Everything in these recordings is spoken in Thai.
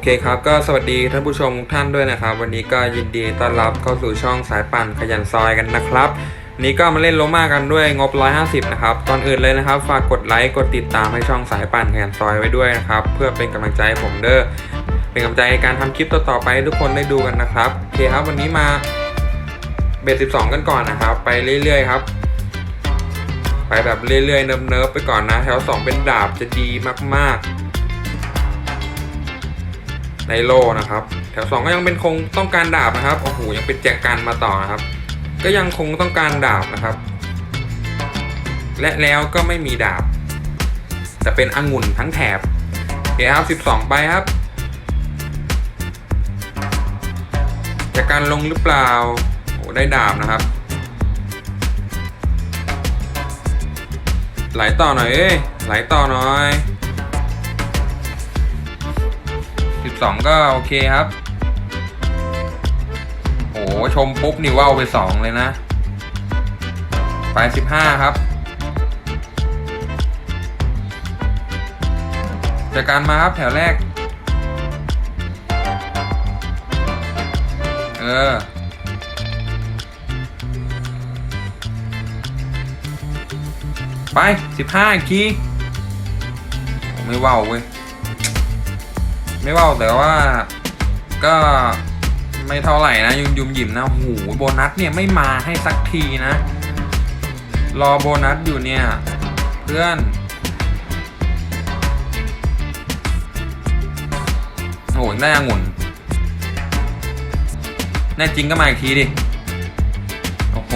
โอเคครับก็สวัสดีท่านผู้ชมทุกท่านด้วยนะครับ วันนี้ก็ยินดีต้อนรับเข้าสู่ช่องสายปั่นขยันซอยกันนะครับ นี้ก็มาเล่นโลมากันด้วยงบ 150 นะครับก่อนอื่นเลยนะครับ ฝากกดไลค์กดติดตามให้ช่องสายปั่นขยันซอยไว้ด้วยนะครับ เพื่อเป็นกำลังใจให้ผมเด้อเป็นกำลังใจในการทำคลิปต่อๆไปให้ทุกคนได้ดูกันนะครับโอเคครับวันนี้มาเบส12 กันก่อนนะครับ ไปเรื่อยๆครับไปแบบเรื่อยๆเนิบๆไปก่อนนะแถว2เป็นดาบจะดีมากๆ ในโลนะครับ แถว 2 ก็ยังเป็นคงต้องการดาบนะครับโอ้โหยังเป็นแจกันมาต่อนะครับ ก็ยังคงต้องการดาบนะครับ และแล้วก็ไม่มีดาบจะเป็นองุ่นทั้งแถบโอเคครับ12 ไปครับจะการลงหรือเปล่าโอ้ได้ดาบนะครับ ไหลต่อหน่อยเอ้ยไหลต่อหน่อย 12 ก็โอเคครับ โอ้ชมปุ๊บนี่ว่าวไป 2 เลยนะ ไป 15 ครับจากการมาครับแถวแรก เออไป 15อีกทีไม่ว่าวเว้ย ไม่ว่าแต่ว่า ก็ไม่เท่าไหร่นะยุมยุมหยิมนะโอ้โบนัสเนี่ยไม่มาให้สักทีนะ รอโบนัสอยู่เนี่ยเพื่อนโอ้ยได้องุ่นแน่จริงก็มาอีกทีดิ โอ้โห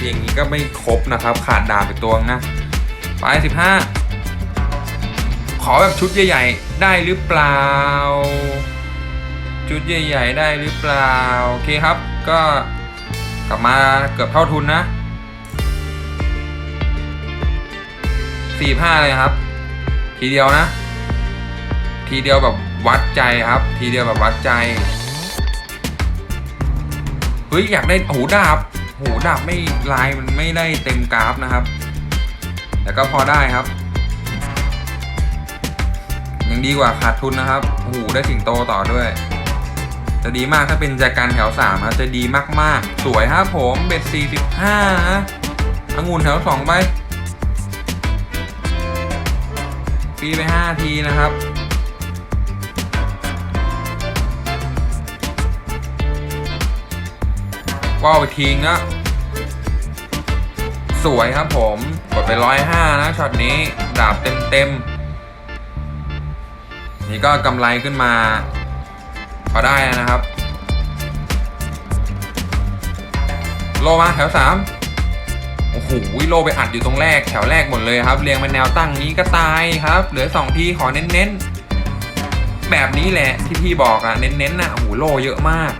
ทีอย่างนี้ก็ไม่ครบนะครับ ขาดดาบไปตัวนะ ไปสิบห้า ขอแบบชุดใหญ่ๆ ได้หรือเปล่า ชุดใหญ่ๆ ได้หรือเปล่า โอเคครับ ก็กลับมาเกือบเท่าทุนนะสี่ห้าเลยครับ ทีเดียวนะ ทีเดียวแบบวัดใจครับ ทีเดียวแบบวัดใจเฮ้ยอยากได้หูดาบหูดาบไม่ลายมันไม่ได้เต็มกราฟนะครับ แต่ก็พอได้ครับ ยังดีกว่าขาดทุนนะครับโอ้โหได้สิงโตต่อด้วย จะดีมากถ้าเป็นจากการแถว3ครับจะดีมากๆ สวยครับผมเบ็ด45นะองุ่นแถว2ไปฟรีไป 5 ทีนะครับว้าวไปทิ้งอะสวยครับผม กดไป 105 นะช็อตนี้ ดาบเต็มๆ นี่ก็กำไรขึ้นมาพอได้นะครับ โลมาแถวสามโอ้โหโลไปอัดอยู่ตรงแรกแถวแรกหมดเลยครับเรียงเป็นแนวตั้งนี้ก็ตายครับ เหลือสองทีขอเน้นๆ แบบนี้แหละที่พี่บอกอะเน้นๆนะโอ้โหโลเยอะมาก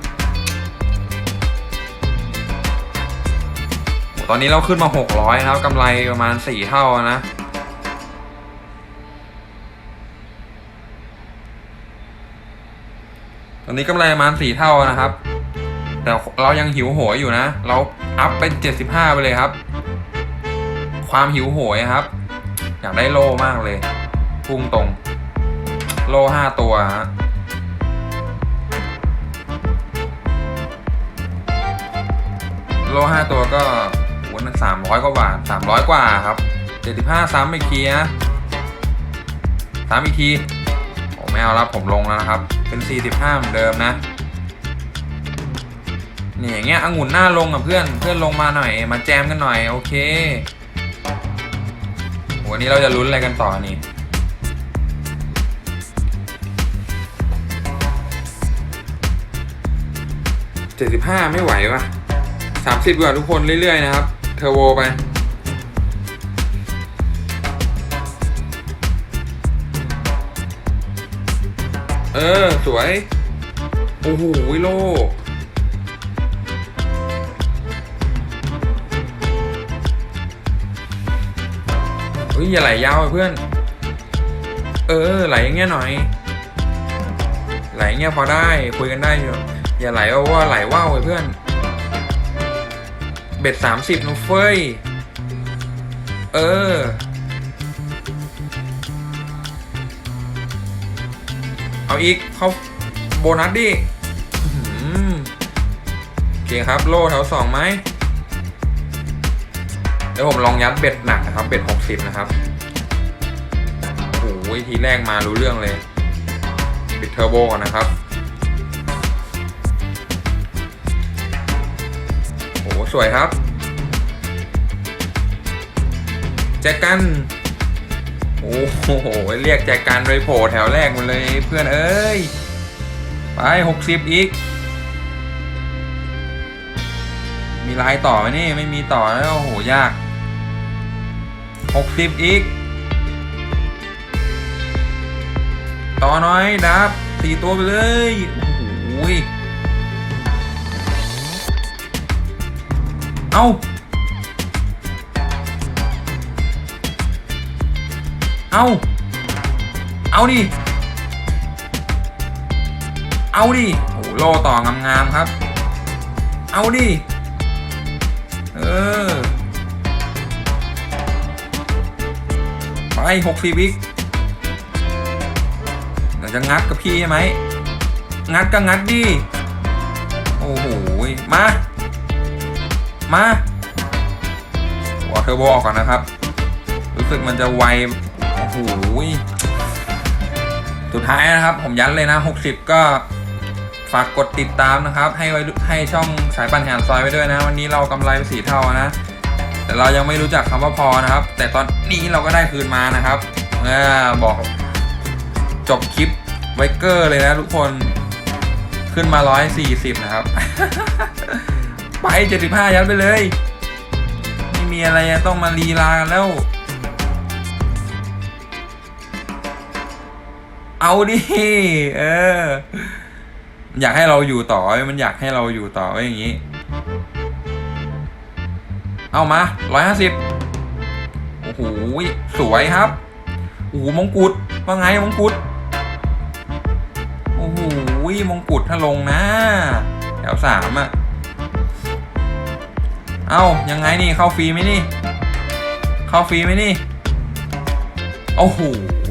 ตอนนี้เราขึ้นมา 600นะครับกำไรประมาณ 4 เท่านะ ตอนนี้กำไรประมาณ4เท่านะครับ แต่เรายังหิวโหยอยู่นะ เราอัพเป็น75ไปเลยครับ ความหิวโหยครับ อยากได้โล่มากเลยพุ่งตรง โล่5ตัวฮะโลห้าตัวก็วันสามร้อยกว่าบาทสามร้อยกว่าครับเจ็ดสิบห้าซ้ำอีกทีนะซ้ำอีกที ไม่เอาแล้วผมลงแล้วนะครับ เป็นสี่สิบห้าเหมือนเดิมนะนี่อย่างเงี้ยองุ่นหน้าลงกับเพื่อนเพื่อนลงมาหน่อย มาแจมกันหน่อย โอเควันนี้เราจะลุ้นอะไรกันต่อนี่เจ็ดสิบห้าไม่ไหววะสามสิบกว่าทุกคนเรื่อยๆนะครับ เทอร์โวไป เออ สวย โอ้โหโลเฮ้ยอย่าไหลยาวอะเพื่อน เออ ไหลอย่างเงี้ยหน่อย ไหลอย่างเงี้ยพอได้คุยกันได้อยู่อย่าไหลเอาว่าไหลว่าวเลยเพื่อน เบ็ดสามสิบนูเฟยเออ เอาอีกเขาโบนัสดิอื้อหือโอเครับ โล่แถวสองไหมเดี๋ยวผมลองยัดเบ็ดหนักนะครับ เบ็ดหกสิบนะครับโอ้โหทีแรกมารู้เรื่องเลย ปิดเทอร์โบก่อนนะครับโอ้โหสวยครับ แจกัน โอ้โห เรียกแจกันไปโผล่แถวแรกหมดเลยเพื่อนเอ้ย ไปหกสิบอีก มีลายต่อไหมนี่ ไม่มีต่อแล้ว โอ้โห ยากหกสิบอีก ต่อน้อยดับสี่ตัวไปเลย โอ้โห เอา เอา เอาดิ เอาดิโอ้โหโลต่องามๆครับ เอาดิ เออ ไปหกสิบอีกเดี๋ยวจะงัดกับพี่ใช่ไหม งัดก็งัดดิ โอ้โห มา มาหัวเทอร์โบออกก่อนนะครับ รู้สึกมันจะไว หสุดท้ายนะครับ ผมยันเลยนะ 60 ก็ฝากกดติดตามนะครับ ให้ไว้ให้ช่องสายปันแหนซอยไว้ด้วยนะ วันนี้เรากำไรไปสีเท่านะ แต่เรายังไม่รู้จักคำว่าพอนะครับ แต่ตอนนี้เราก็ได้คืนมานะครับอบอกจบคลิปไวเกอร์เลยนะทุกคนขึ้นมา 140 นะครับ ไป 75 ยัดไปเลย ไม่มีอะไรต้องมาลีลากันแล้ว เอาดิเออ อยากให้เราอยู่ต่อมันอยากให้เราอยู่ต่ออย่างนี้ เอามา150โอ้โหสวยครับโอ้โหมงกุฎว่าไงมงกุฎโอ้โหมงกุฎถ้าลงนะแถวสามอะเอายังไงนี่เข้าฟรีไหมนี่ เข้าฟรีไหมนี่โอ้โห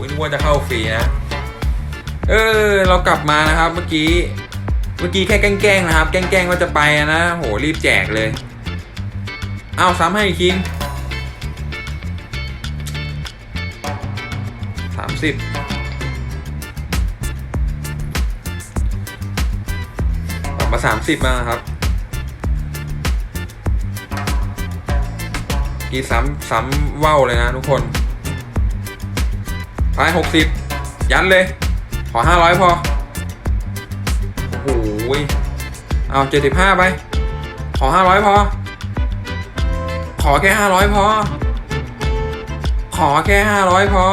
นึกว่าจะเข้าฟรีนะ เออ เรากลับมานะครับเมื่อกี้ เมื่อกี้แค่แกล้งๆนะครับ แกล้งๆว่าจะไปนะ โห รีบแจกเลย เอาซ้ำให้อีกทีสามสิบกลับมาสามสิบมาครับกี่ซ้ำซ้ำว่าวเลยนะทุกคน ไปหกสิบยันเลย อห้าร้อยพอ โอ้โหยเอาเจ็ดสิบห้าไป ขอห้าร้อยพอ ขอแค่ห้าร้อยพอ ขอแค่ห้าร้อยพอ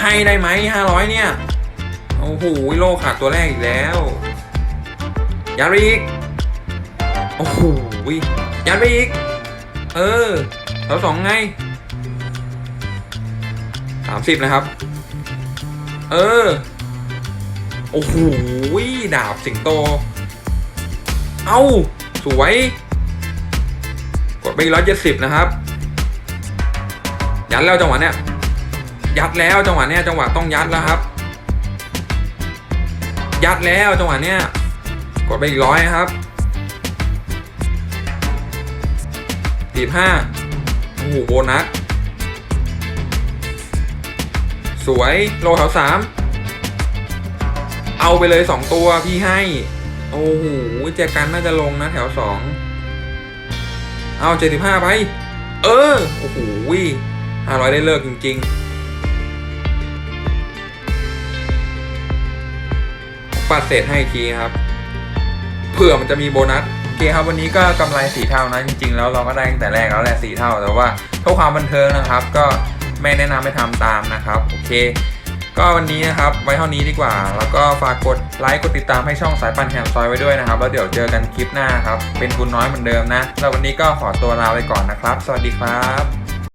ให้ได้ไหมห้าร้อยเนี่ย โอ้โหโลขาดตัวแรกอีกแล้วยัดไปอีกโอ้โหยัดไปอีก เออแถวสองไงสามสิบนะครับ เออ โอ้โหดาบสิงโต เอ้า สวย กดไปร้อยเจ็ดสิบนะครับ ยัดแล้วจังหวะเนี้ย ยัดแล้วจังหวะเนี้ยจังหวะต้องยัดแล้วครับ ยัดแล้วจังหวะเนี้ย กดไปอีกร้อยครับสี่ห้าโอ้โหโบนัส สวยโลแถวสามเอาไปเลยสองตัวพี่ให้ โอ้โหแจกันน่าจะลงนะแถวสองเอาเจ็ดสิบห้าไป เออ โอ้โหห้าร้อยได้เลิกจริง ๆปัดเศษให้ทีครับ เผื่อมันจะมีโบนัสโอเคครับวันนี้ก็กำไรสีเท่านะจริง ๆ แล้วเราก็ได้ตั้งแต่แรกแล้วแหละสีเท่าแต่ว่าเพื่อความบันเทิงนะครับก็ ไม่แนะนำให้ทำตามนะครับ โอเค ก็วันนี้นะครับไว้เท่านี้ดีกว่า แล้วก็ฝากกดไลค์กดติดตามให้ช่องสายปันแหมซอยไว้ด้วยนะครับ แล้วเดี๋ยวเจอกันคลิปหน้าครับ เป็นทุนน้อยเหมือนเดิมนะแล้ววันนี้ก็ขอตัวลาไปก่อนนะครับ สวัสดีครับ